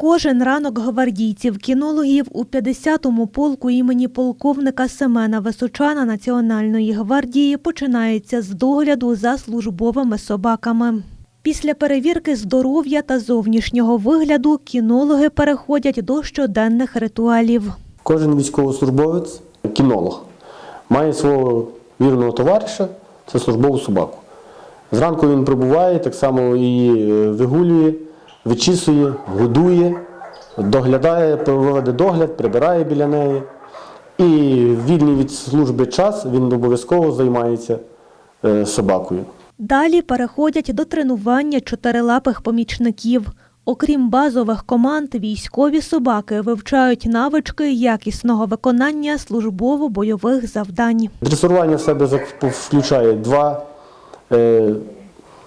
Кожен ранок гвардійців-кінологів у 50-му полку імені полковника Семена Височана Національної гвардії починається з догляду за службовими собаками. Після перевірки здоров'я та зовнішнього вигляду кінологи переходять до щоденних ритуалів. Кожен військовослужбовець, кінолог, має свого вірного товариша, це службову собаку. Зранку він прибуває, так само її е, вигулює, вичісує, годує, доглядає, проводить догляд, прибирає біля неї. І вільний від служби час він обов'язково займається е, собакою. Далі переходять до тренування чотирилапих помічників. Окрім базових команд, військові собаки вивчають навички якісного виконання службово-бойових завдань. Дресурування в себе включає два е,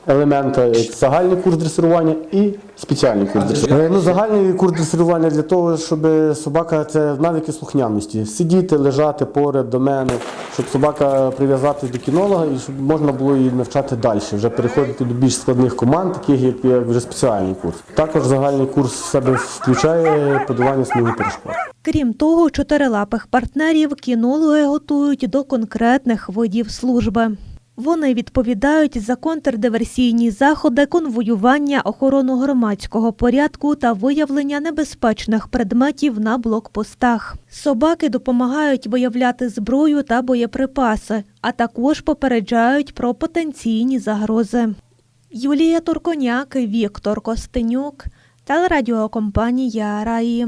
елемента: загальний курс дресирування і спеціальний курс дресирування. Ну, загальний курс дресирування для того, щоб собака це навики слухняності. Сидіти, лежати поряд до мене, щоб собака прив'язати до кінолога і щоб можна було її навчати далі, вже переходити до більш складних команд, таких як, як вже спеціальний курс. Також загальний курс в себе включає подолання снігу перешкод. Крім того, чотирилапих партнерів кінологи готують до конкретних видів служби. Вони відповідають за контрдиверсійні заходи, конвоювання, охорону громадського порядку та виявлення небезпечних предметів на блокпостах. Собаки допомагають виявляти зброю та боєприпаси, а також попереджають про потенційні загрози. Юлія Турконяк, Віктор Костенюк, телерадіокомпанія Раї.